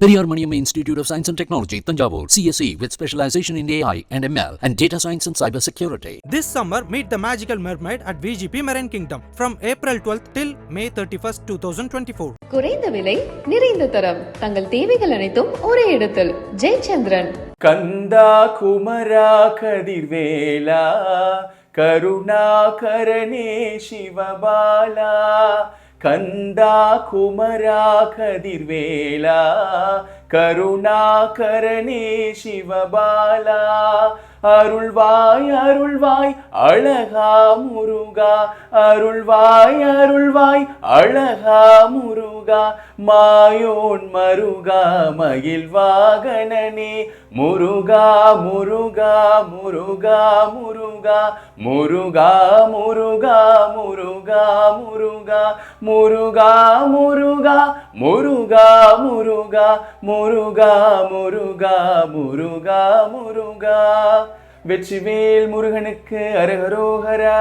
Periyar Maniammai institute of science and technology Thanjavur CSC with specialization in AI and ML and data science and cyber security this summer meet the magical mermaid at VGP marine kingdom from April twelfth till May thirty first two thousand twenty four குறைந்த விலை நிறைந்த தரம். தங்கள் தேவைகள் அனைத்தும் ஒரே இடத்தில். ஜெயச்சந்திரன். கந்தா குமரா கதிர்வேலா கருணா கரணே சிவபாலா கந்தா குமரா கதிர்வேலா கருணாகரணே சிவபாலா. அருள்வாய் அருள்வாய் அழகா முருகா. அருள்வாய் அருள்வாய் அழகா முருகா. மாயோன் மருகா மகிழ்வாகணனே முருகா முருகா முருகா முருகா. முருகா முருகா முருகா முருகா. முருகா முருகா முருகா முருகா. முருகா முருகா முருகா முருகா. வெற்றிவேல் முருகனுக்கு அரகரோகரா.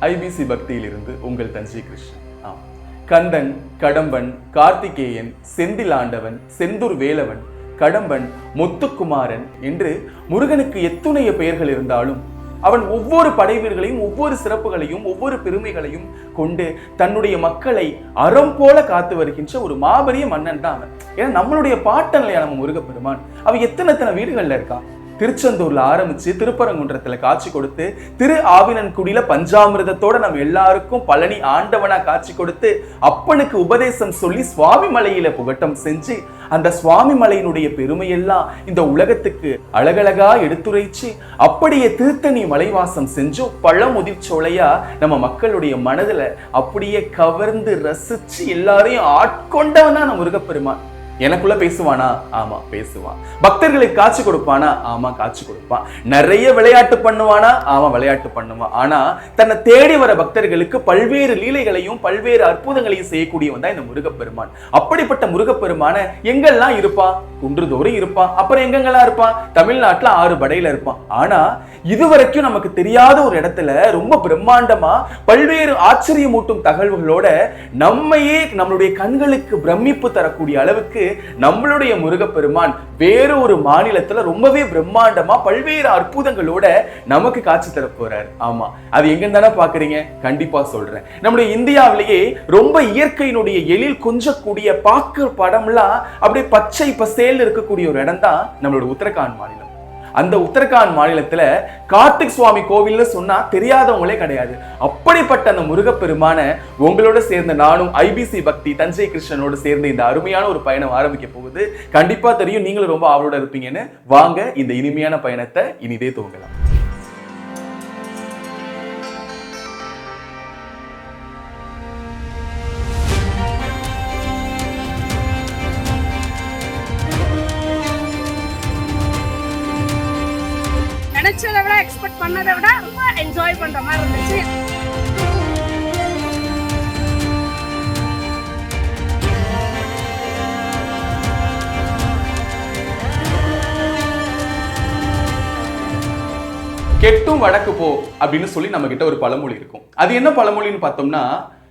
ஐபிசி பக்தியிலிருந்து உங்கள் தஞ்சை கிருஷ்ணன் ஆம். கந்தன் கடம்பன் கார்த்திகேயன் செந்திலாண்டவன் செந்தூர் வேலவன் கடம்பன் முத்துக்குமாரன் என்று முருகனுக்கு எத்துணைய பெயர்கள் இருந்தாலும் அவன் ஒவ்வொரு படைவீர்களையும் ஒவ்வொரு சிறப்புகளையும் ஒவ்வொரு பெருமைகளையும் கொண்டு தன்னுடைய மக்களை அறம் போல காத்து வருகின்ற ஒரு மாபெரிய மன்னன் தான் அவன். ஏன்னா நம்மளுடைய பாட்டன் நம்ம முருகப்பெருமான். அவன் எத்தனை எத்தனை வீடுகள்ல இருக்கான்? திருச்செந்தூர்ல ஆரம்பிச்சு திருப்பரங்குன்றத்துல காட்சி கொடுத்து திரு ஆவினன்குடியில பஞ்சாமிரதத்தோட நம்ம எல்லாருக்கும் பழனி ஆண்டவனா காட்சி கொடுத்து அப்பனுக்கு உபதேசம் சொல்லி சுவாமி மலையில புகட்டம் செஞ்சு அந்த சுவாமி மலையினுடைய பெருமையெல்லாம் இந்த உலகத்துக்கு அழகழகா எடுத்துரைச்சு அப்படியே திருத்தணி மலைவாசம் செஞ்சு பழமுதிர்ச்சோலையா நம்ம மக்களுடைய மனதுல அப்படியே கவர்ந்து ரசிச்சு எல்லாரையும் ஆட்கொண்டவன் தான் நம்ம முருகப்பெருமான். எனக்குள்ள பேசுவானா? ஆமா பேசுவான். பக்தர்களுக்கு காட்சி கொடுப்பானா? ஆமா காட்சி கொடுப்பான். நிறைய விளையாட்டு பண்ணுவானா? ஆமா விளையாட்டு பண்ணுவான். ஆனா தன்னை தேடி வர பக்தர்களுக்கு பல்வேறு லீலைகளையும் பல்வேறு அற்புதங்களையும் செய்யக்கூடியவன் தான் இந்த முருகப்பெருமான். அப்படிப்பட்ட முருகப்பெருமான எங்கெல்லாம் இருப்பான் குன்றுதோறும் இருப்பான். அப்புறம் எங்கெங்கெல்லாம் இருப்பான்? தமிழ்நாட்டில் ஆறு படையில இருப்பான். ஆனா இதுவரைக்கும் நமக்கு தெரியாத ஒரு இடத்துல ரொம்ப பிரம்மாண்டமா பல்வேறு ஆச்சரியமூட்டும் தகவல்களோட நம்மையே நம்மளுடைய கண்களுக்கு பிரமிப்பு தரக்கூடிய அளவுக்கு நம்மளுடைய முருகப்பெருமான் வேறு ஒரு மாநிலத்துல ரொம்பவே பிரம்மாண்டமா பல்வேறு அற்புதங்களோட நமக்கு காட்சி தர போறார். ஆமா. அது எங்கன்னு தானே பாக்குறீங்க? கண்டிப்பா சொல்றேன். நம்முடைய இந்தியாவிலேயே ரொம்ப இயற்கையினுடைய எழில் கொஞ்சக்கூடிய பார்க்க படம்லாம் அப்படியே பச்சை பசே மேல் இருக்கக்கூடிய ஒரு இடம் தான் நம்மளோட உத்தரகாண்ட் மாநிலம். அந்த உத்தரகாண்ட் மாநிலத்துல கார்த்திக் சுவாமி கோவில்னு சொன்னா தெரியாதவங்களே கிடையாது. அப்படிப்பட்ட அந்த முருகப்பெருமான உங்களோட சேர்ந்த நானும் ஐபிசி பக்தி தஞ்சை கிருஷ்ணனோடு சேர்ந்து இந்த அருமையான ஒரு பயணம் ஆரம்பிக்க போகுது. கண்டிப்பா தெரியும் நீங்களும் ரொம்ப ஆவலோட இருப்பீங்கன்னு. வாங்க இந்த இனிமையான பயணத்தை இனிதே துவங்கலாம். வடக்கு போ அப்படின்னு சொல்லி நம்ம கிட்ட ஒரு பழமொழி இருக்கும். அது என்ன பழமொழின்னு பார்த்தோம்னா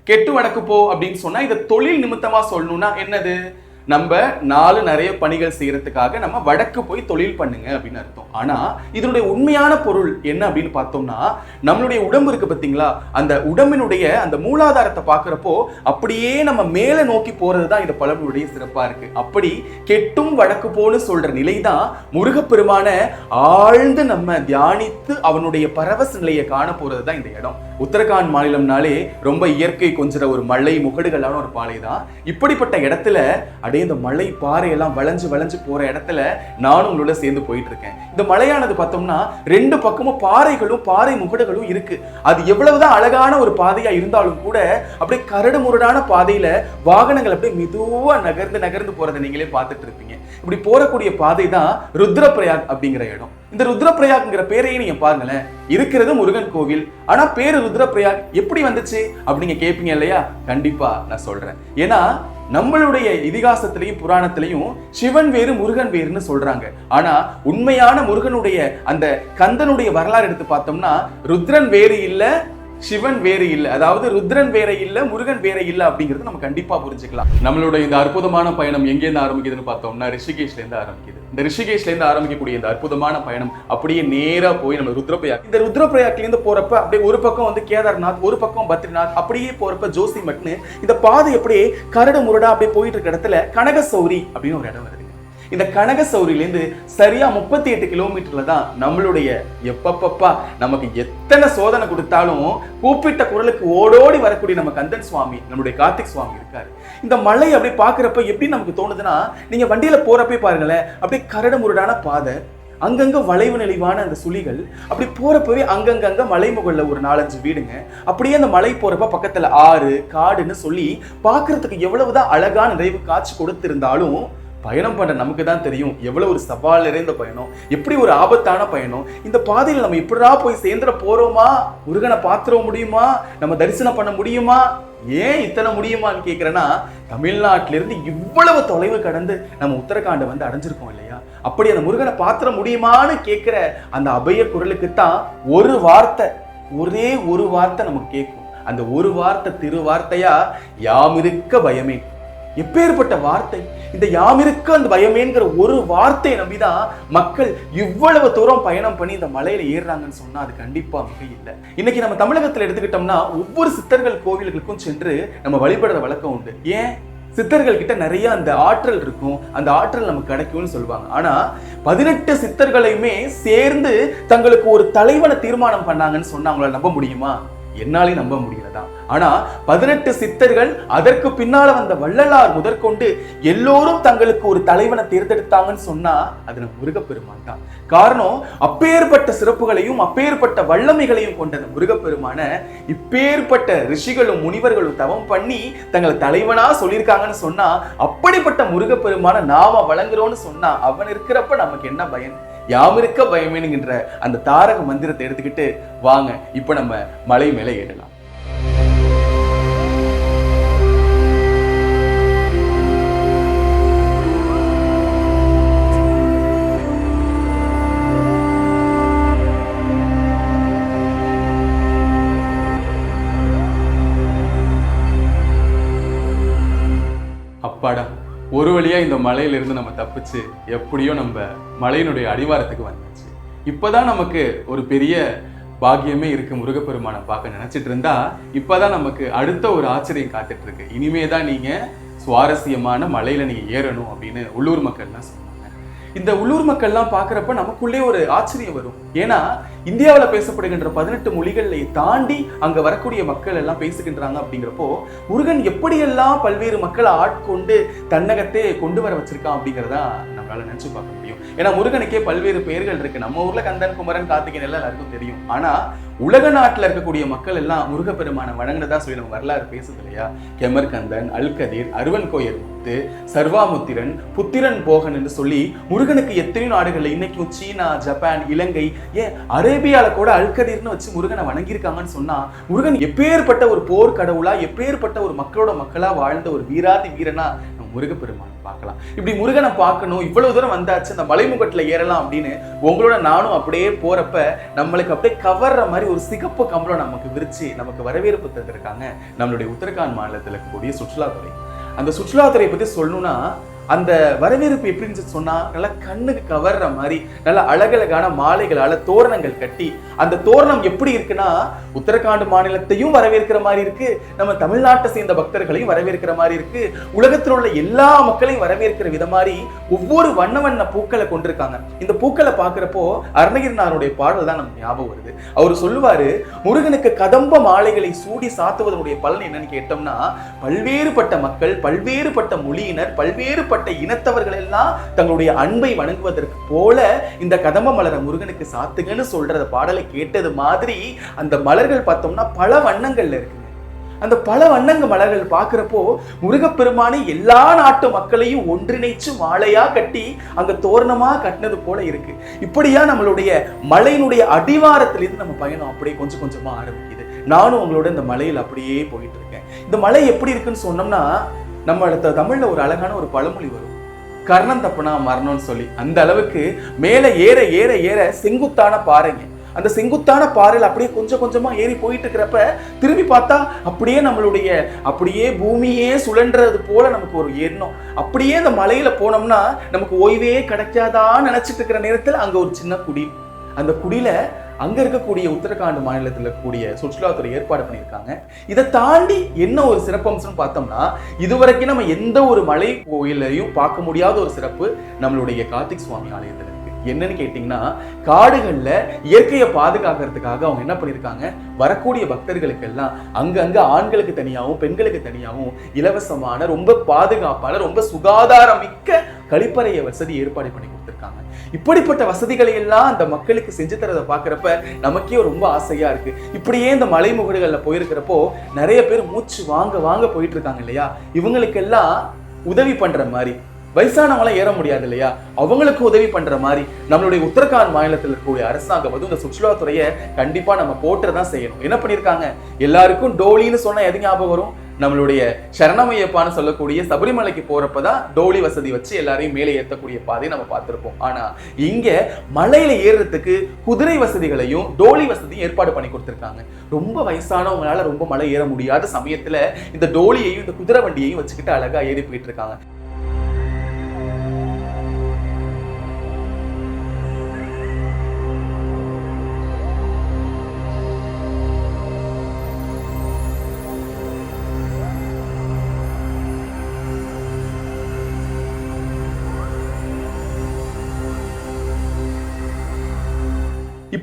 கெட்டு வடக்கு போ அப்படின்னு சொன்னா இதை தொழில் நிமித்தமா சொல்லணும்னா என்னது? நம்ம நாலு நிறைய பணிகள் செய்யறதுக்காக நம்ம வடக்கு போய் தொழில் பண்ணுங்க அப்படின்னு அர்த்தம். ஆனா இதனுடைய உண்மையான பொருள் என்ன அப்படின்னு பார்த்தோம்னா நம்மளுடைய உடம்பு இருக்கு பார்த்தீங்களா? அந்த உடம்பினுடைய அந்த மூலாதாரத்தை பார்க்குறப்போ அப்படியே நம்ம மேலே நோக்கி போறது தான் இந்த பழமொழியுடைய சிறப்பா இருக்கு. அப்படி கெட்டும் வடக்கு போன்னு சொல்ற நிலை தான் முருகப்பெருமான ஆழ்ந்து நம்ம தியானித்து அவனுடைய பரவச நிலையை காண போறது தான் இந்த இடம். உத்தரகாண்ட் மாநிலம்னாலே ரொம்ப இயற்கை கொஞ்சிற ஒரு மலை முகடுகளான ஒரு பாலை தான் இப்படிப்பட்ட இடத்துல அப்படியே இந்த மலை பாறையெல்லாம் வளைஞ்சு வளைஞ்சு போற இடத்துல நானும் உங்களோட சேர்ந்து போயிட்டு இருக்கேன் இந்த மலையானது பார்த்தோம்னா ரெண்டு பக்கமும் பாறைகளும் பாறை முகடுகளும் இருக்கு. அது எவ்வளவுதான் அழகான ஒரு பாதையா இருந்தாலும் கூட அப்படியே கரடு முரடான பாதையில வாகனங்கள் அப்படியே மெதுவா நகர்ந்து நகர்ந்து போறதை நீங்களே பார்த்துட்டு இருப்பீங்க இப்படி போறக்கூடிய பாதை தான் ருத்ரபிரயாக் அப்படிங்கிற இடம். இந்த ருத்ரபிரயாக்ங்கிற பேரையே நீங்க பாருங்களேன். இருக்கிறது முருகன் கோவில். ஆனா பேரு ருத்ரபிரயாக் எப்படி வந்துச்சு? அப்படிங்க கேட்பீங்க இல்லையா? கண்டிப்பா நான் சொல்றேன். ஏன்னா நம்மளுடைய இதிகாசத்திலையும் புராணத்திலையும் சிவன் வேறு முருகன் வேறுன்னு சொல்றாங்க. ஆனா உண்மையான முருகனுடைய அந்த கந்தனுடைய வரலாறு எடுத்து பார்த்தோம்னா ருத்ரன் வேறு இல்லை சிவன் வேறு இல்லை. அதாவது ருத்ரன் வேற இல்லை முருகன் வேற இல்லை அப்படிங்கிறது நம்ம கண்டிப்பா புரிஞ்சுக்கலாம். நம்மளோட இந்த அற்புதமான பயணம் எங்கேருந்து ஆரம்பிக்குதுன்னு பார்த்தோம்னா ரிஷிகேஷ்ல இருந்து ஆரம்பிக்குது. இந்த ரிஷிகேஷ்ல இருந்து ஆரம்பிக்கக்கூடிய இந்த அற்புதமான பயணம் அப்படியே நேரா போய் நம்ம ருத்ரபிரயாக் இந்த ருத்ரபிரயாக்ல இருந்து போறப்ப அப்படியே ஒரு பக்கம் வந்து கேதார்நாத் ஒரு பக்கம் பத்ரிநாத் அப்படியே போறப்ப ஜோசி மட்னு இந்த பாதை அப்படியே கரடு முரடா அப்படியே போயிட்டு இருக்க இடத்துல கனகசௌரி அப்படின்னு ஒரு இடம் வருது. இந்த கனகசௌரியிலேருந்து சரியா முப்பத்தி எட்டு கிலோமீட்டர்ல தான் நம்மளுடைய எப்பப்பப்பா நமக்கு எத்தனை சோதனை கொடுத்தாலும் கூப்பிட்ட குரலுக்கு ஓடோடி வரக்கூடிய நம்ம கந்தன் சுவாமி நம்மளுடைய கார்த்திக் சுவாமி இருக்காரு. இந்த மலை அப்படி பாக்குறப்ப எப்படி நமக்கு தோணுதுன்னா நீங்க வண்டியில போறப்பே பாருங்களேன் அப்படியே கரடு முரடான பாதை அங்கங்க வளைவு நெளிவான அந்த சுழிகள் அப்படி போறப்பவே அங்கங்கங்க மலைமுகல்ல ஒரு நாலஞ்சு வீடுங்க அப்படியே அந்த மலை போறப்ப பக்கத்துல ஆறு காடுன்னு சொல்லி பார்க்கிறதுக்கு எவ்வளவுதான் அழகான நிறைவு காட்சி கொடுத்திருந்தாலும் பயணம் பண்ற நமக்கு தான் தெரியும். எவ்வளவு ஒரு சவால் நிறைந்த பயணம். எப்படி ஒரு ஆபத்தான பயணம். இந்த பாதையில் நம்ம எப்படா போய் சேர்ந்துட போறோமா? முருகனை பார்த்துட முடியுமா? நம்ம தரிசனம் பண்ண முடியுமா? ஏன் இத்தனை முடியுமான்னு கேட்குறேன்னா தமிழ்நாட்டிலிருந்து இவ்வளவு தொலைவு கடந்து நம்ம உத்தரகாண்டை வந்து அடைஞ்சிருக்கோம் இல்லையா? அப்படி அந்த முருகனை பாத்திர முடியுமான்னு கேட்குற அந்த அபய குரலுக்கு தான் ஒரு வார்த்தை ஒரே ஒரு வார்த்தை நமக்கு கேட்கும். அந்த ஒரு வார்த்தை திரு வார்த்தையா யாமிருக்க பயமே. எப்பேற்பட்ட வார்த்தை. இந்த யாமிருக்கு அந்த பயமேங்கிற ஒரு வார்த்தையை நம்பிதான் மக்கள் இவ்வளவு தூரம் பயணம் பண்ணி இந்த மலையில ஏறுறாங்கன்னு சொன்னா அது கண்டிப்பா மிக இல்லை. இன்னைக்கு நம்ம தமிழகத்துல எடுத்துக்கிட்டோம்னா ஒவ்வொரு சித்தர்கள் கோவில்களுக்கும் சென்று நம்ம வழிபடுற வழக்கம் உண்டு. ஏன்? சித்தர்கள் கிட்ட நிறைய அந்த ஆற்றல் இருக்கும். அந்த ஆற்றல் நமக்கு கிடைக்கும்னு சொல்லுவாங்க. ஆனா பதினெட்டு சித்தர்களையுமே சேர்ந்து தங்களுக்கு ஒரு தலைவனை தீர்மானம் பண்ணாங்கன்னு சொன்னா அவங்களால நம்ப முடியுமா? என்னாலே நம்ப முடியலதான். ஆனா பதினெட்டு சித்தர்கள் அதற்கு பின்னால வந்த வள்ளலார் முதற்கொண்டு எல்லோரும் தங்களுக்கு ஒரு தலைவனை தேர்ந்தெடுத்தாங்கன்னு சொன்னா அது நம்ம முருகப்பெருமான் தான். காரணம் அப்பேற்பட்ட சிறப்புகளையும் அப்பேற்பட்ட வல்லமைகளையும் கொண்ட அந்த முருகப்பெருமான இப்பேற்பட்ட ரிஷிகளும் முனிவர்களும் தவம் பண்ணி தங்களை தலைவனா சொல்லியிருக்காங்கன்னு சொன்னா அப்படிப்பட்ட முருகப்பெருமான நாம வழங்குறோம்னு சொன்னா அவன் இருக்கிறப்ப நமக்கு என்ன பயன்? யாமிருக்க பயமேனுங்கிற அந்த தாரக மந்திரத்தை எடுத்துக்கிட்டு வாங்க இப்ப நம்ம மலை மேலே ஏறலாம். அப்பாடா ஒரு வழியாக இந்த மலையிலிருந்து நம்ம தப்பிச்சு எப்படியோ நம்ம மலையினுடைய அடிவாரத்துக்கு வந்தாச்சு. இப்போதான் நமக்கு ஒரு பெரிய பாக்கியமே இருக்கு முருகப்பெருமானை பார்க்க நினச்சிட்டு இருந்தா இப்போதான் நமக்கு அடுத்த ஒரு ஆச்சரியம் காத்துட்டு இருக்கு. இனிமே தான் நீங்கள் சுவாரஸ்யமான மலையில் நீங்கள் ஏறணும் அப்படின்னு உள்ளூர் மக்கள்லாம் சொல்லுவாங்க இந்த உள்ளூர் மக்கள்லாம் பார்க்குறப்ப நமக்குள்ளே ஒரு ஆச்சரியம் வரும். ஏன்னா இந்தியாவில் பேசப்படுகின்ற பதினெட்டு மொழிகளை தாண்டி அங்க வரக்கூடிய மக்கள் எல்லாம் பேசுகின்றாங்க அப்படிங்கிறப்போ முருகன் எப்படியெல்லாம் பல்வேறு மக்களை ஆட்கொண்டு தன்னகத்தே கொண்டு வர வச்சிருக்கான் அப்படிங்கிறதா நம்மளால நினைச்சு பார்க்க முடியும். ஏன்னா முருகனுக்கே பல்வேறு பெயர்கள் இருக்கு. நம்ம ஊர்ல கந்தன் குமரன் கார்த்திகன் எல்லாம் எல்லாருக்கும் தெரியும். ஆனா உலக நாட்டுல இருக்கக்கூடிய மக்கள் எல்லாம் முருகப்பெருமான வணங்கினதா சொல்லி நம்ம வரலாறு பேசுது இல்லையா? கெமர்கந்தன் அல்கதிர் அருவன் கோயில் முத்து சர்வாமுத்திரன் புத்திரன் போகன் என்று சொல்லி முருகனுக்கு எத்தனையோ நாடுகள்ல இன்னைக்கும் சீனா ஜப்பான் இலங்கை ஏன் அரேபியால கூட அல்கதிர்னு வச்சு முருகனை வணங்கியிருக்காங்கன்னு சொன்னா முருகன் எப்பேற்பட்ட ஒரு போர் கடவுளா எப்பேற்பட்ட ஒரு மக்களோட மக்களா வாழ்ந்த ஒரு வீராதி வீரனா முருகப்பெருமான் பார்க்கலாம். இப்படி முருகனை பார்க்கணும் இவ்வளவு தூரம் வந்தாச்சு அந்த மலைமுகட்டுல ஏறலாம் அப்படின்னு உங்களோட நானும் அப்படியே போறப்ப நம்மளுக்கு அப்படியே கவர்ற மாதிரி ஒரு சிகப்பு கம்பளம் நமக்கு விரிச்சு நமக்கு வரவேற்பு தந்திருக்காங்க நம்மளுடைய உத்தரகாண்ட் மாநிலத்தில் இருக்கக்கூடிய சுற்றுலாத்துறை. அந்த சுற்றுலாத்துறை பத்தி சொல்லணும்னா அந்த வரவேற்பு எப்படின்னு சொன்னா நல்லா கண்ணுக்கு கவர்ற மாதிரி நல்ல அழகழகான மாலைகளால தோரணங்கள் கட்டி அந்த தோரணம் எப்படி இருக்குன்னா உத்தரகாண்ட் மாநிலத்தையும் வரவேற்கிற மாதிரி இருக்கு நம்ம தமிழ்நாட்டை சேர்ந்த பக்தர்களையும் வரவேற்கிற மாதிரி இருக்கு உலகத்தில் உள்ள எல்லா மக்களையும் வரவேற்கிற வித மாதிரி ஒவ்வொரு வண்ண வண்ண பூக்களை கொண்டிருக்காங்க. இந்த பூக்களை பார்க்குறப்போ அருணகிரிநாதனுடைய பாடல் தான் நமக்கு ஞாபகம் வருது. அவர் சொல்லுவாரு முருகனுக்கு கதம்ப மாலைகளை சூடி சாத்துவதனுடைய பலன் என்னன்னு கேட்டோம்னா பல்வேறுபட்ட மக்கள் பல்வேறுபட்ட மொழியினர் பல்வேறுபட்ட இனத்தவர்கள் எல்லாம் தங்களுடைய அன்பை வணங்குவதற்கு போல இந்த கதம்ப மலரை முருகனுக்கு சாத்துங்கன்னு சொல்றத பாடலை கேட்டது மாதிரி அந்த மலர்கள் பார்த்தோம்னா பல வண்ணங்கள்ல இருக்குங்க. அந்த பல வண்ணங்க மலர்கள் பார்க்குறப்போ முருகப்பெருமானை எல்லா நாட்டு மக்களையும் ஒன்றிணைச்சு மாலையா கட்டி அங்க தோரணமா கட்டினது போல இருக்கு. இப்படியா நம்மளுடைய மலையினுடைய அடிவாரத்திலிருந்து நம்ம பயணம் அப்படியே கொஞ்சம் கொஞ்சமா ஆரம்பிக்குது. நானும் உங்களோட இந்த மலையில் அப்படியே போயிட்டு இருக்கேன். இந்த மலை எப்படி இருக்குன்னு சொன்னோம்னா நம்ம அடுத்த தமிழ்ல ஒரு அழகான ஒரு பழமொழி வரும். கர்ணம் தப்புனா மரணம்னு சொல்லி. அந்த அளவுக்கு மேலே ஏற ஏற ஏற செங்குத்தான பாறைங்க. அந்த செங்குத்தான பாறையில் அப்படியே கொஞ்சம் கொஞ்சமா ஏறி போயிட்டு இருக்கிறப்ப திரும்பி பார்த்தா அப்படியே நம்மளுடைய அப்படியே பூமியே சுழன்றது போல நமக்கு ஒரு எண்ணம். அப்படியே அந்த மலையில போனோம்னா நமக்கு ஓய்வே கிடைக்காதான்னு நினைச்சிட்டு இருக்கிற நேரத்தில் அங்க ஒரு சின்ன குடி. அந்த குடியில அங்கே இருக்கக்கூடிய உத்தரகாண்ட் மாநிலத்தில் இருக்கக்கூடிய சுற்றுலாத்துறை ஏற்பாடு பண்ணியிருக்காங்க. இதை தாண்டி என்ன ஒரு சிறப்பம்சம்னு பார்த்தோம்னா இதுவரைக்கும் நம்ம எந்த ஒரு மலை கோயிலையும் பார்க்க முடியாத ஒரு சிறப்பு நம்மளுடைய கார்த்திக் சுவாமி ஆலயத்தில் என்னன்னு கேட்டிங்கன்னா காடுகளில் இயற்கையை பாதுகாக்கிறதுக்காக அவங்க என்ன பண்ணியிருக்காங்க? வரக்கூடிய பக்தர்களுக்கெல்லாம் அங்கங்கே ஆண்களுக்கு தனியாகவும் பெண்களுக்கு தனியாகவும் இலவசமான ரொம்ப பாதுகாப்பான ரொம்ப சுகாதாரமிக்க கழிப்பறைய வசதி ஏற்பாடு பண்ணி கொடுத்துருக்காங்க. இப்படிப்பட்ட வசதிகளை எல்லாம் அந்த மக்களுக்கு செஞ்சு தரதை பார்க்குறப்ப நமக்கே ரொம்ப ஆசையாக இருக்குது இப்படியே இந்த மலைமுகடுகளில் போயிருக்கிறப்போ நிறைய பேர் மூச்சு வாங்க வாங்க போயிட்டு இருக்காங்க இல்லையா? இவங்களுக்கெல்லாம் உதவி பண்ணுற மாதிரி வயசானவங்களாம் ஏற முடியாது இல்லையா? அவங்களுக்கு உதவி பண்ற மாதிரி நம்மளுடைய உத்தரகாண்ட் மாநிலத்தில் இருக்கக்கூடிய அரசாங்கம் வந்து இந்த சுற்றுலாத்துறையை கண்டிப்பா நம்ம போட்டு தான் செய்யணும். என்ன பண்ணிருக்காங்க எல்லாருக்கும் டோலின்னு சொன்னா எது ஞாபகம் வரும்? நம்மளுடைய சரணமையப்பான்னு சொல்லக்கூடிய சபரிமலைக்கு போறப்பதான் டோலி வசதி வச்சு எல்லாரையும் மேலே ஏற்றக்கூடிய பாதையை நம்ம பார்த்துருப்போம். ஆனா இங்க மலையில ஏறுறதுக்கு குதிரை வசதிகளையும் டோலி வசதியும் ஏற்பாடு பண்ணி கொடுத்திருக்காங்க. ரொம்ப வயசானவங்களால ரொம்ப மலை ஏற முடியாத சமயத்துல இந்த டோலியையும் இந்த குதிரை வண்டியையும் வச்சுக்கிட்டு அழகா ஏறி போயிட்டு இருக்காங்க.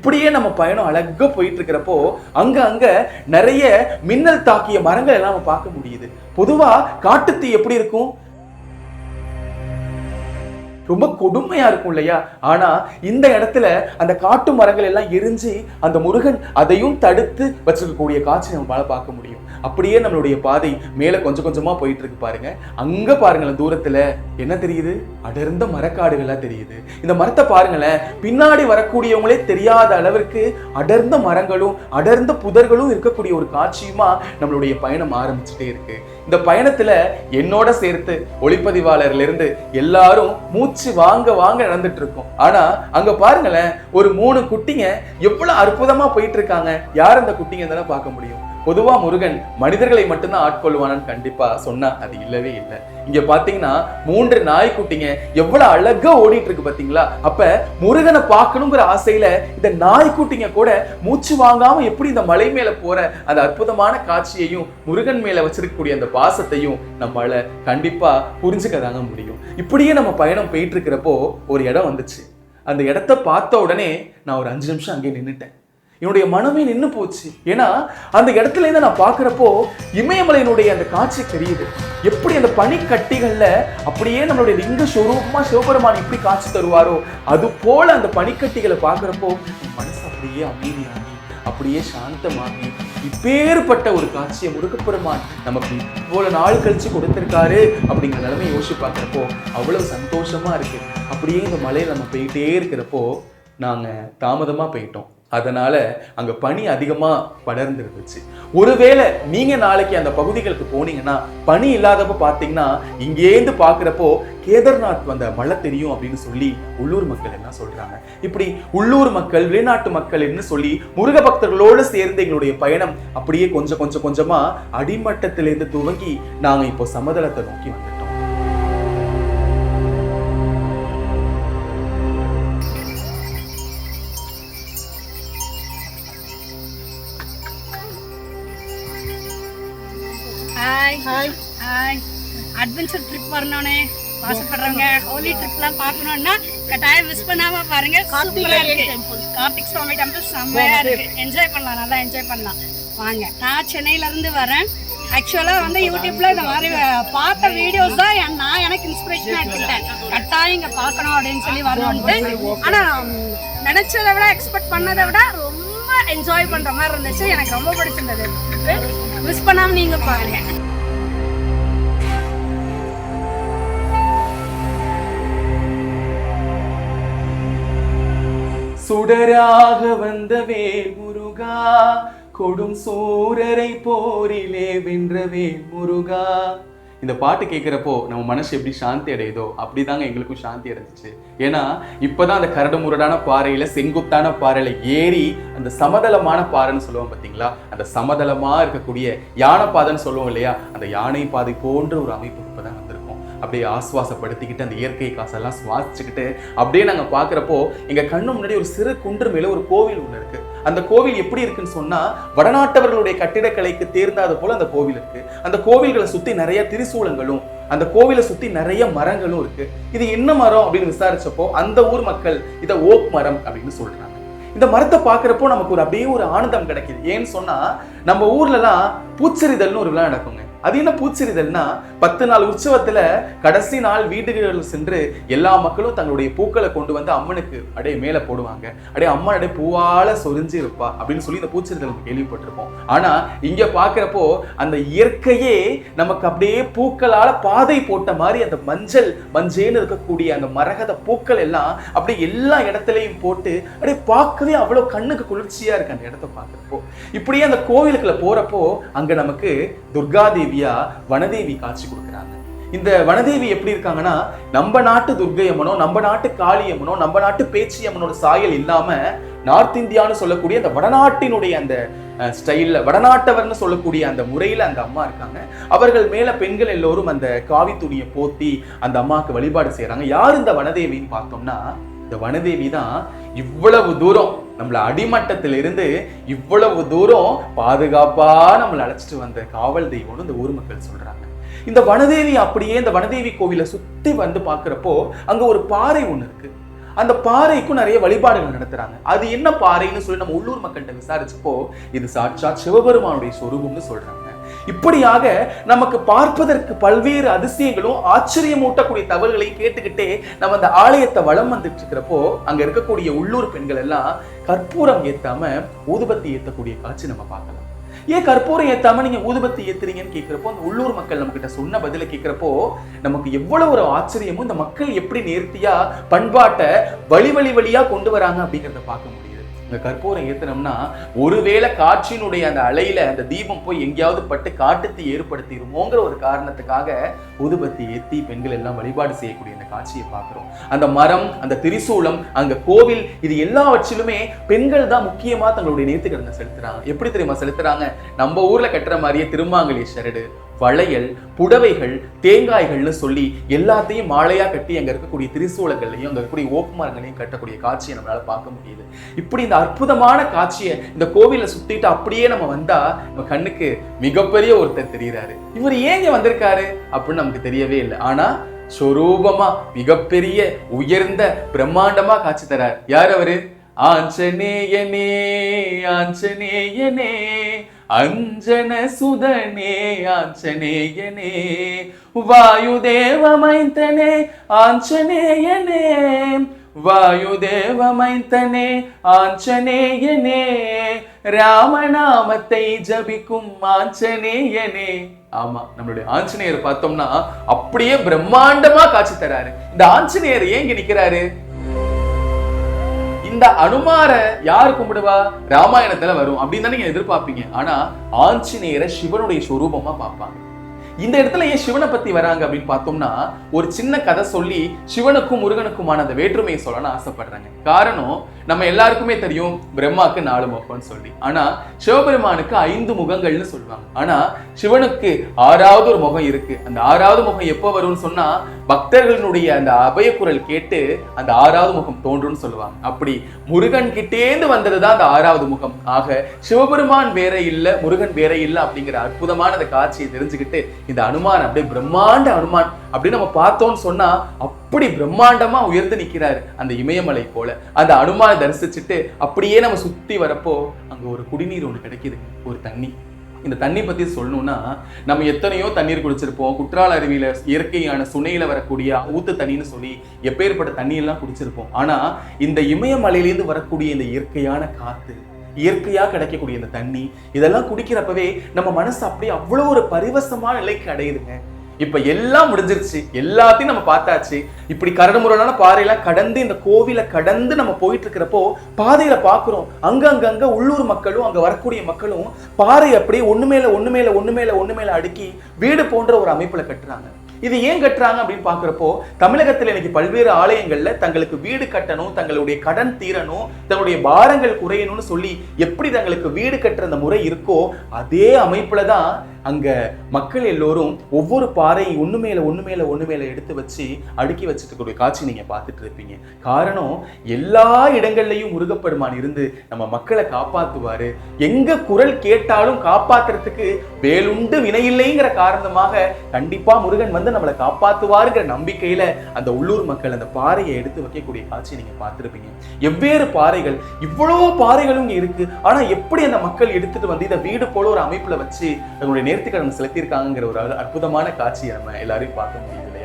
இப்படியே நம்ம பயணம் அழகா போயிட்டு இருக்கிறப்போ அங்க அங்க நிறைய மின்னல் தாக்கிய மரங்கள் எல்லாம் நம்ம பார்க்க முடியுது. பொதுவா காட்டுத்தீ எப்படி இருக்கும்? ரொம்ப கொடுமையா இருக்கும் இல்லையா? ஆனா இந்த இடத்துல அந்த காட்டு மரங்கள் எல்லாம் எரிஞ்சு அந்த முருகன் அதையும் தடுத்து வச்சிருக்கக்கூடிய காட்சி நம்மளால பார்க்க முடியும். அப்படியே நம்மளுடைய பாதை மேல கொஞ்சம் கொஞ்சமா போயிட்டு இருக்கு பாருங்க. அங்க பாருங்களேன் தூரத்துல என்ன தெரியுது? அடர்ந்த மரக்காடுகளா தெரியுது. இந்த மரத்தை பாருங்களேன் பின்னாடி வரக்கூடியவங்களே தெரியாத அளவிற்கு அடர்ந்த மரங்களும் அடர்ந்த புதர்களும் இருக்கக்கூடிய ஒரு காட்சியுமா நம்மளுடைய பயணம் ஆரம்பிச்சுட்டே இருக்கு. இந்த பயணத்துல என்னோட சேர்த்து ஒளிப்பதிவாளர்ல இருந்து எல்லாரும் மூச்சு வாங்க வாங்க நடந்துட்டு இருக்கோம் ஆனா அங்க பாருங்களேன் ஒரு மூணு குட்டிங்க எவ்வளவு அற்புதமா போயிட்டு இருக்காங்க யார் அந்த குட்டிங்க தானே பார்க்க முடியும். பொதுவாக முருகன் மனிதர்களை மட்டும்தான் ஆட்கொள்வானான்னு கண்டிப்பாக சொன்னால் அது இல்லவே இல்லை. இங்கே பார்த்தீங்கன்னா மூன்று நாய்க்குட்டிங்க எவ்வளோ அழகாக ஓடிட்டு இருக்கு பார்த்தீங்களா அப்போ முருகனை பார்க்கணுங்கிற ஆசையில இந்த நாய்க்குட்டிங்க கூட மூச்சு வாங்காமல் எப்படி இந்த மலை மேலே போகிற அந்த அற்புதமான காட்சியையும் முருகன் மேலே வச்சிருக்கக்கூடிய அந்த பாசத்தையும் நம்மளால் கண்டிப்பாக புரிஞ்சுக்க தாங்க முடியும். இப்படியே நம்ம பயணம் போயிட்டு இருக்கிறப்போ ஒரு இடம் வந்துச்சு. அந்த இடத்த பார்த்த உடனே நான் ஒரு அஞ்சு நிமிஷம் அங்கே நின்றுட்டேன் என்னுடைய மனமே நின்று போச்சு. ஏன்னா அந்த இடத்துல இருந்து நான் பார்க்குறப்போ இமயமலையினுடைய அந்த காட்சி தெரியுது. எப்படி அந்த பனிக்கட்டிகளில் அப்படியே நம்மளுடைய லிங்க சுரூபமாக சிவபெருமான் எப்படி காட்சி தருவாரோ அது போல அந்த பனிக்கட்டிகளை பார்க்குறப்போ மனசு அப்படியே அமைதியாகி அப்படியே சாந்தமாகி இப்பேற்பட்ட ஒரு காட்சியை முருகப்பெருமான் நமக்கு இவ்வளோ நாள் கழிச்சு கொடுத்துருக்காரு அப்படிங்கிற நிலைமை யோசிச்சு பார்க்குறப்போ அவ்வளோ சந்தோஷமா இருக்குது அப்படியே இந்த மலையில நம்ம போயிட்டே இருக்கிறப்போ நாங்கள் தாமதமாக போயிட்டோம். அதனால் அங்கே பனி அதிகமாக படர்ந்துருந்துச்சு. ஒருவேளை நீங்கள் நாளைக்கு அந்த பகுதிகளுக்கு போனீங்கன்னா பனி இல்லாதப்ப பார்த்தீங்கன்னா இங்கேருந்து பார்க்குறப்போ கேதார்நாத் வந்த மழை தெரியும் அப்படின்னு சொல்லி உள்ளூர் மக்கள் என்ன சொல்றாங்க? இப்படி உள்ளூர் மக்கள் வெளிநாட்டு மக்கள்னு சொல்லி முருக பக்தர்களோடு சேர்ந்து எங்களுடைய பயணம் அப்படியே கொஞ்சம் கொஞ்சம் கொஞ்சமா அடிமட்டத்திலேருந்து துவங்கி நாங்கள் இப்போ சமதளத்தை நோக்கி வந்துட்டோம் அட்வென்ச்சர் ட்ரிப் வரணும்னே ஆசைப்படுறவங்க ஹோலி ட்ரிப்லாம் பார்க்கணும்னா கட்டாயம் மிஸ் பண்ணாம பாருங்க. சூப்பரா இருக்கு. கார்த்திக் சுவாமி டெம்பிள் செம்மையா இருக்கு. என்ஜாய் பண்ணலாம் நல்லா என்ஜாய் பண்ணலாம். வாங்க நான் சென்னையில இருந்து வரேன். ஆக்சுவலா வந்து யூடியூப்ல இந்த மாதிரி பார்த்த வீடியோஸ் தான் நான் எனக்கு இன்ஸ்பிரேஷனா எடுத்துக்கிட்டேன். கட்டாயம் இங்க பார்க்கணும் அப்படின்னு சொல்லி வரணும்ட்டு. ஆனா உம், நினைச்சதை விட எக்ஸ்பெக்ட் பண்ணதை விட ரொம்ப என்ஜாய் பண்ற மாதிரி இருந்துச்சு. எனக்கு ரொம்ப பிடிச்சிருந்தது. மிஸ் பண்ணாம நீங்க பாருங்க. சுடராக வந்த வேல் முருகா கொடும் சூரரை போரிலே வென்ற வேல் முருகா. இந்த பாட்டு கேட்குறப்போ நம்ம மனசு எப்படி சாந்தி அடையுதோ அப்படிதாங்க எங்களுக்கும் சாந்தி அடைஞ்சிச்சு. ஏன்னா இப்போதான் அந்த கரடு முரடான பாறையில் செங்குத்தான பாறையில் ஏறி அந்த சமதளமான பாறைன்னு சொல்லுவோம் பார்த்தீங்களா அந்த சமதளமாக இருக்கக்கூடிய யானை பாதைன்னு சொல்லுவோம் இல்லையா? அந்த யானை பாதை போன்ற ஒரு அமைப்பு இப்போதான் அப்படியே ஆஸ்வாசப்படுத்திக்கிட்டு அந்த இயற்கை காசெல்லாம் சுவாசிச்சுக்கிட்டு அப்படியே நாங்கள் பார்க்குறப்போ எங்கள் கண்ணு முன்னாடி ஒரு சிறு குன்று மேலே ஒரு கோவில் ஒன்று இருக்குது அந்த கோவில் எப்படி இருக்குன்னு சொன்னால் வடநாட்டவர்களுடைய கட்டிடக்கலைக்கு தேர்ந்தாத போல் அந்த கோவில் இருக்குது அந்த கோவில்களை சுற்றி நிறைய திரிசூலங்களும் அந்த கோவிலை சுற்றி நிறைய மரங்களும் இருக்குது இது என்ன மரம் அப்படின்னு விசாரிச்சப்போ அந்த ஊர் மக்கள் இதை ஓக் மரம் அப்படின்னு சொல்கிறாங்க இந்த மரத்தை பார்க்குறப்போ நமக்கு ஒரு அப்படியே ஒரு ஆனந்தம் கிடைக்குது. ஏன்னு சொன்னால் நம்ம ஊர்லலாம் பூச்செறிதல்னு ஒரு விழா நடக்குங்க. அது என்ன பூச்செறிதல்னா பத்து நாள் உற்சவத்துல கடைசி நாள் வீடுகளில் சென்று எல்லா மக்களும் தங்களுடைய பூக்களை கொண்டு வந்து அம்மனுக்கு அப்படியே மேல போடுவாங்க. அப்படியே அம்மன் அப்படியே பூவால சொரிஞ்சு இருப்பா அப்படின்னு சொல்லி இந்த பூச்செறிதல் நம்ம கேள்விப்பட்டிருப்போம். ஆனா இங்க பாக்குறப்போ அந்த இயற்கையே நமக்கு அப்படியே பூக்களால பாதை போட்ட மாதிரி அந்த மஞ்சள் மஞ்சேன்னு இருக்கக்கூடிய அந்த மரகத பூக்கள் எல்லாம் அப்படியே எல்லா இடத்துலையும் போட்டு அப்படியே பார்க்கவே அவ்வளவு கண்ணுக்கு குளிர்ச்சியா இருக்கு அந்த இடத்த பார்க்குறப்போ. இப்படியே அந்த கோவிலுக்குள்ள போறப்போ அங்க நமக்கு துர்காதேவி துர்காதேவியா வனதேவி காட்சி கொடுக்குறாங்க. இந்த வனதேவி எப்படி இருக்காங்கன்னா நம்ம நாட்டு துர்க்கையம்மனோ நம்ம நாட்டு காளியம்மனோ நம்ம நாட்டு பேச்சியம்மனோட சாயல் இல்லாம நார்த் இந்தியான்னு சொல்லக்கூடிய அந்த வடநாட்டினுடைய அந்த ஸ்டைல்ல வடநாட்டவர்னு சொல்லக்கூடிய அந்த முறையில அந்த அம்மா இருக்காங்க. அவர்கள் மேல பெண்கள் எல்லோரும் அந்த காவி துணியை போத்தி அந்த அம்மாவுக்கு வழிபாடு செய்கிறாங்க யார் இந்த வனதேவின்னு பார்த்தோம்னா இந்த வனதேவி தான் இவ்வளவு தூரம் நம்மளை அடிமட்டத்திலிருந்து இவ்வளவு தூரம் பாதுகாப்பாக நம்மளை அழைச்சிட்டு வந்த காவல் தெய்வம்னு இந்த ஊர் மக்கள் சொல்கிறாங்க இந்த வனதேவி அப்படியே இந்த வனதேவி கோவிலை சுற்றி வந்து பார்க்குறப்போ அங்கே ஒரு பாறை ஒன்று இருக்கு. அந்த பாறைக்கும் நிறைய வழிபாடுகள் நடத்துறாங்க. அது என்ன பாறைன்னு சொல்லி நம்ம உள்ளூர் மக்கள்கிட்ட விசாரிச்சப்போ இது சாட்சாத் சிவபெருமானுடைய சொரூபம்னு சொல்றாங்க. இப்படியாக நமக்கு பார்ப்பதற்கு பல்வேறு அதிசயங்களும் ஆச்சரியமூட்டக்கூடிய தகவல்களையும் கேட்டுக்கிட்டே நம்ம அந்த ஆலயத்தை வளம் வந்துட்டு இருக்கிறப்போ அங்க இருக்கக்கூடிய உள்ளூர் பெண்கள் எல்லாம் கற்பூரம் ஏத்தாம ஊதுபத்தி ஏத்தக்கூடிய காட்சி நம்ம பார்க்கலாம். ஏன் கற்பூரம் ஏத்தாம நீங்க ஊதுபத்தி ஏத்துறீங்கன்னு கேட்கிறப்போ அந்த உள்ளூர் மக்கள் நம்ம கிட்ட சொன்ன பதில கேட்கிறப்போ நமக்கு எவ்வளவு ஒரு ஆச்சரியமும் இந்த மக்கள் எப்படி நேர்த்தியா பண்பாட்டை வழி வழி வழியா கொண்டு வராங்க அப்படிங்கிறத பார்க்க இந்த கற்பூரம் ஏத்துனோம்னா ஒருவேளை காற்றினுடைய அந்த அலையில அந்த தீபம் போய் எங்கேயாவது பட்டு காட்டுத்தி ஏற்படுத்திடுமோங்கிற ஒரு காரணத்துக்காக ஊதுபத்தி ஏத்தி பெண்கள் எல்லாம் வழிபாடு செய்யக்கூடிய அந்த காட்சியை பார்க்குறோம். அந்த மரம் அந்த திரிசூலம் அந்த கோவில் இது எல்லாவற்றிலுமே பெண்கள் தான் முக்கியமா தங்களுடைய நேர்த்துக்கடனை செலுத்துறாங்க. எப்படி தெரியுமா செலுத்துறாங்க? நம்ம ஊர்ல கட்டுற மாதிரியே திருமாங்கலி சரடு வளையல் புடவைகள் தேங்காய்கள்னு சொல்லி எல்லாத்தையும் மாலையா கட்டி அங்க இருக்கக்கூடிய திரிசூலங்கள்லையும் அங்க இருக்கக்கூடிய ஓக்குமரங்களையும் கட்டக்கூடிய காட்சியை நம்மளால பார்க்க முடியுது. இப்படி இந்த அற்புதமான காட்சியை இந்த கோவிலை சுற்றிட்டு அப்படியே நம்ம வந்தா நம்ம கண்ணுக்கு மிகப்பெரிய ஒருத்தர் தெரியுறாரு. இவர் ஏங்க வந்திருக்காரு அப்படின்னு நமக்கு தெரியவே இல்லை. ஆனா சொரூபமா மிகப்பெரிய உயர்ந்த பிரம்மாண்டமா காட்சி தரார். யார் அவரு? ஆஞ்சநேயனே ஆஞ்சநேயனே. அஞ்சன சுதனே ஆஞ்சநேயனே. வாயுதேவமைந்தனே ஆஞ்சநேயனே. வாயுதேவமைந்தனே ஆஞ்சநேயனே. ராமநாமத்தை ஜபிக்கும் ஆஞ்சநேயனே. ஆமா நம்மளுடைய ஆஞ்சநேயர் பார்த்தோம்னா அப்படியே பிரம்மாண்டமா காட்சி தராரு. இந்த ஆஞ்சநேயர் ஏன் நிக்கிறாரு? இந்த அனுமார யார் கும்பிடுவா? ராமாயணத்துல வரும். அப்படின்னு தான் நீங்க எதிர்பார்ப்பீங்க. ஆனா ஆஞ்சநேயரை சிவனுடைய சொரூபமா பார்ப்பாங்க. இந்த இடத்துல ஏன் சிவனை பத்தி வராங்க அப்படின்னு பார்த்தோம்னா ஒரு சின்ன கதை சொல்லி சிவனுக்கும் முருகனுக்குமான அந்த வேற்றுமையை சொல்லணும்னு ஆசைப்படுறாங்க. காரணம் நம்ம எல்லாருக்குமே தெரியும் பிரம்மாக்கு நாலு முகம்னு சொல்லி. ஆனா சிவபெருமானுக்கு ஐந்து முகங்கள்னு சொல்லுவாங்க. ஆனா சிவனுக்கு ஆறாவது ஒரு முகம் இருக்கு. அந்த ஆறாவது முகம் எப்போ வரும்னு சொன்னா பக்தர்களுடைய அந்த அபயக்குரல் கேட்டு அந்த ஆறாவது முகம் தோன்றும்னு சொல்லுவாங்க. அப்படி முருகன் கிட்டேந்து வந்ததுதான் அந்த ஆறாவது முகம். ஆக சிவபெருமான் வேற இல்லை முருகன் வேற இல்லை அப்படிங்கிற அற்புதமான அந்த காட்சியை தெரிஞ்சுக்கிட்டு இந்த அனுமான் அப்படியே பிரம்மாண்ட அனுமான் அப்படின்னு நம்ம பார்த்தோம்னு சொன்னா அப்படி பிரம்மாண்டமா உயர்ந்து நிற்கிறாரு அந்த இமயமலை போல. அந்த அனுமானை தரிசிச்சுட்டு அப்படியே நம்ம சுத்தி வரப்போ அங்க ஒரு குடிநீர் ஒன்று கிடைக்குது ஒரு தண்ணி. இந்த தண்ணி பத்தி சொல்லணும்னா நம்ம எத்தனையோ தண்ணீர் குடிச்சிருப்போம். குற்றால அருவியில இயற்கையான சுனையில வரக்கூடிய ஊத்து தண்ணின்னு சொல்லி எப்பேற்பட்ட தண்ணி எல்லாம் குடிச்சிருப்போம். ஆனா இந்த இமயமலையிலேருந்து வரக்கூடிய இந்த இயற்கையான காத்து இயற்கையாக கிடைக்கக்கூடிய இந்த தண்ணி இதெல்லாம் குடிக்கிறப்பவே நம்ம மனசு அப்படியே அவ்வளோ ஒரு பரிவசமான நிலைக்கு அடையுதுங்க. இப்போ எல்லாம் முடிஞ்சிருச்சு. எல்லாத்தையும் நம்ம பார்த்தாச்சு. இப்படி கரடுமுரடான பாறையெல்லாம் கடந்து இந்த கோவிலை கடந்து நம்ம போயிட்டு இருக்கிறப்போ பாதையில பார்க்குறோம். அங்க உள்ளூர் மக்களும் அங்க வரக்கூடிய மக்களும் பாறை அப்படியே ஒண்ணு மேல ஒண்ணு மேல ஒண்ணு மேல ஒண்ணு மேல அடுக்கி வீடு போன்ற ஒரு அமைப்புல கட்டுறாங்க. இது ஏன் கட்டுறாங்க அப்படின்னு பாக்குறப்போ தமிழகத்துல இன்னைக்கு பல்வேறு ஆலயங்கள்ல தங்களுக்கு வீடு கட்டணும் தங்களுடைய கடன் தீரணும் தங்களுடைய பாரங்கள் குறையணும்னு சொல்லி எப்படி தங்களுக்கு வீடு கட்டுற அந்த முறை இருக்கோ அதே அமைப்புல தான் அங்க மக்கள் எல்லோரும் ஒவ்வொரு பாறை ஒண்ணு மேல ஒண்ணு மேல ஒண்ணு மேல எடுத்து வச்சு அடுக்கி வச்சுட்டு காட்சி நீங்க பார்த்துட்டு இருப்பீங்க. காரணம் எல்லா இடங்கள்லையும் முருகப்பெருமான் இருந்து நம்ம மக்களை காப்பாத்துவாரு. எங்க குரல் கேட்டாலும் காப்பாத்துறதுக்கு வேலுண்டு வினையில்லைங்கிற காரணமாக கண்டிப்பா முருகன் வந்து நம்மளை காப்பாத்துவாருங்கிற நம்பிக்கையில அந்த உள்ளூர் மக்கள் அந்த பாறையை எடுத்து வைக்கக்கூடிய காட்சி நீங்க பார்த்துருப்பீங்க. எவ்வேறு பாறைகள் இவ்வளவு பாறைகளும் இருக்கு. ஆனா எப்படி அந்த மக்கள் எடுத்துட்டு வந்து இதை வீடு போல ஒரு அமைப்புல வச்சு தங்களுடைய நேர்த்திக்கடன் செலுத்தியிருக்காங்கிற ஒரு அற்புதமான காட்சியை நம்ம எல்லாரையும் பார்க்க முடியுது.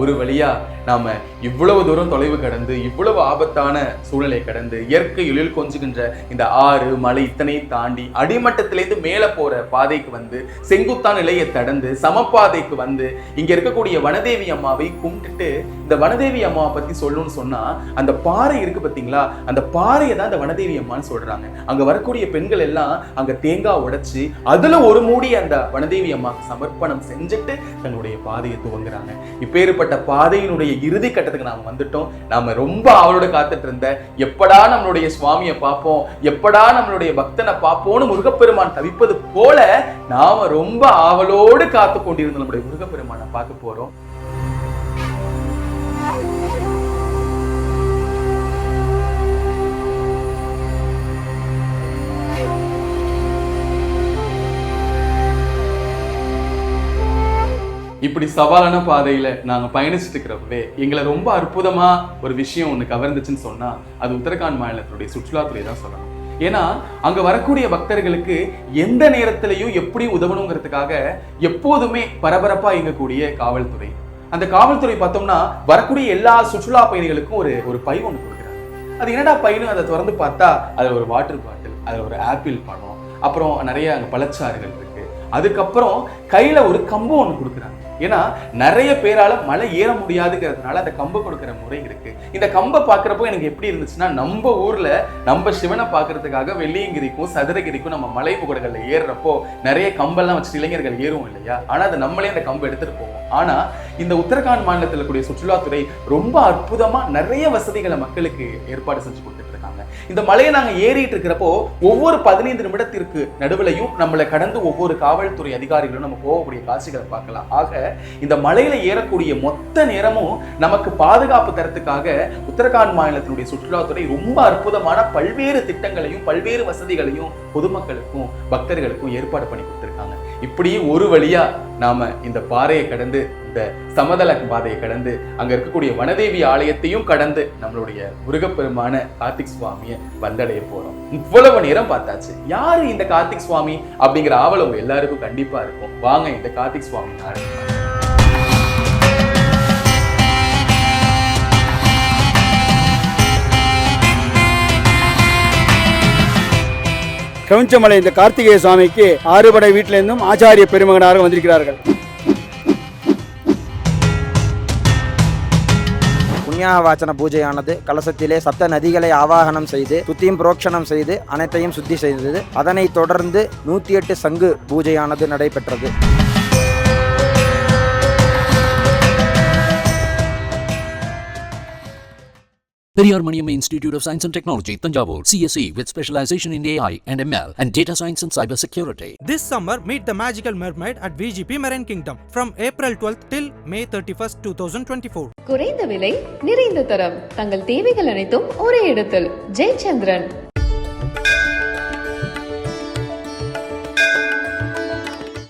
ஒரு வழியா நாம இவ்வளவு தூரம் தொலைவு கடந்து இவ்வளவு ஆபத்தான சூழ்நிலை கடந்து இயற்கை எழில் கொஞ்சுகின்ற இந்த ஆறு மலை இத்தனை தாண்டி அடிமட்டத்திலேருந்து மேல போற பாதைக்கு வந்து செங்குத்தான நிலையை தடந்து சமப்பாதைக்கு வந்து இங்க இருக்கக்கூடிய வனதேவி அம்மாவை கும்பிட்டுட்டு இந்த வனதேவி அம்மாவை பத்தி சொல்லணும்னு சொன்னா அந்த பாறை இருக்கு பாத்தீங்களா? அந்த பாறையை தான் இந்த வனதேவி அம்மான்னு சொல்றாங்க. அங்க வரக்கூடிய பெண்கள் எல்லாம் அங்க தேங்காய் உடைச்சு அதுல ஒரு மூடி அந்த வனதேவி அம்மாவுக்கு சமர்ப்பணம் செஞ்சுட்டு தங்களுடைய பாதையை துவங்குறாங்க. இப்பேற்பட்ட பாதையினுடைய இறுதி கட்டத்துக்கு நாம் வந்துட்டோம். நாம ரொம்ப அவளோட காத்துட்டு இருந்த எப்படா நம்மளுடைய சுவாமியை பார்ப்போம் எப்படா நம்மளுடைய பக்தனை பார்ப்போம்னு முருகப்பெருமான் தவிப்பது போல நாம ரொம்ப ஆவலோடு காத்து கொண்டிருந்த நம்முடைய முருகப்பெருமானை பார்க்க போறோம். இப்படி சவாலான பாதையில நாங்கள் பயணிச்சுட்டு இருக்கிறப்பவே எங்களை ரொம்ப அற்புதமா ஒரு விஷயம் ஒன்று கவர்ந்துச்சுன்னு சொன்னா அது உத்தரகாண்ட் மாநிலத்தினுடைய சுற்றுலாத்துறை தான் சொல்லணும் ஏன்னா அங்க வரக்கூடிய பக்தர்களுக்கு எந்த நேரத்திலையும் எப்படி உதவணுங்கிறதுக்காக எப்போதுமே பரபரப்பா இயங்கக்கூடிய காவல்துறை. அந்த காவல்துறை பார்த்தோம்னா வரக்கூடிய எல்லா சுற்றுலா பயணிகளுக்கும் ஒரு ஒரு பை ஒன்று கொடுக்குறாங்க. அது என்னடா பையனு அதை திறந்து பார்த்தா அதுல ஒரு வாட்டர் பாட்டில் அதுல ஒரு ஆப்பிள் பழம் அப்புறம் நிறைய அங்கே பழச்சாறுகள் இருக்கு. அதுக்கப்புறம் கையில ஒரு கம்பு ஒன்று கொடுக்குறாங்க. ஏன்னா நிறைய பேரால மலை ஏற முடியாதுங்கிறதுனால அந்த கம்பு கொடுக்குற முறை இருக்கு. இந்த கம்பை பார்க்குறப்போ எனக்கு எப்படி இருந்துச்சுன்னா நம்ம ஊர்ல நம்ம சிவனை பார்க்கறதுக்காக வெள்ளியங்கிரிக்கும் சதுரகிரிக்கும் நம்ம மலை புகடுகளில் ஏறுறப்போ நிறைய கம்பெல்லாம் வச்சு இளைஞர்கள் ஏறுவோம் இல்லையா? ஆனா அதை நம்மளே அந்த கம்பை எடுத்துட்டு போவோம். ஆனா இந்த உத்தரகாண்ட் மாநிலத்தில் கூடிய சுற்றுலாத்துறை ரொம்ப அற்புதமா நிறைய வசதிகளை மக்களுக்கு ஏற்பாடு செஞ்சு கொடுத்துட்டு இந்த மலையை நாங்க ஏறிட்டு இருக்கிறப்போ ஒவ்வொரு பதினைந்து நிமிடத்திற்கு நடுவிலையும் நம்மளை கடந்து ஒவ்வொரு காவல்துறை அதிகாரிகளும் நம்ம போகக்கூடிய காட்சிகளை பார்க்கலாம். ஆக இந்த மலையில ஏறக்கூடிய மொத்த நேரமும் நமக்கு பாதுகாப்பு தரத்துக்காக உத்தரகாண்ட் மாநிலத்தினுடைய சுற்றுலாத்துறை ரொம்ப அற்புதமான பல்வேறு திட்டங்களையும் பல்வேறு வசதிகளையும் பொதுமக்களுக்கும் பக்தர்களுக்கும் ஏற்பாடு பண்ணி கொடுத்துருக்காங்க. இப்படி ஒரு வழியா நாம இந்த பாறையை கடந்து இந்த சமதள பாதையை கடந்து அங்க இருக்கக்கூடிய வனதேவி ஆலயத்தையும் கடந்து நம்மளுடைய முருகப்பெருமான கார்த்திக் சுவாமியை வந்தடைய போறோம். இவ்வளவு நேரம் பார்த்தாச்சு. யாரு இந்த கார்த்திக் சுவாமி அப்படிங்கிற ஆவலம் எல்லாருக்கும் கண்டிப்பா இருக்கும். வாங்க இந்த கார்த்திக் சுவாமி ஆரம்பிப்பாங்க கவிஞ்சமலை இந்த கார்த்திகேய சுவாமிக்கு ஆறுபடை வீட்டிலிருந்தும் ஆச்சாரிய பெருமகனாக வந்திருக்கிறார்கள். புண்ணியாவாச்சன பூஜையானது கலசத்திலே சப்த நதிகளை ஆவாகனம் செய்து சுத்தியும் புரோக்ஷணம் செய்து அனைத்தையும் சுத்தி செய்தது. அதனைத் தொடர்ந்து நூற்றி எட்டு சங்கு பூஜையானது நடைபெற்றது. Periyar Maniam Institute of Science and Technology, Tanjavur, CSE with specialization in AI and ML and data science and cyber security. This summer, meet the magical mermaid at VGP Marine Kingdom from April 12th till May 31st, 2024. குறைந்த விலை நிறைந்த தரம் தங்கள் தேவைகள் அனைத்தும் ஒரே இடத்தில் ஜெயச்சந்திரன்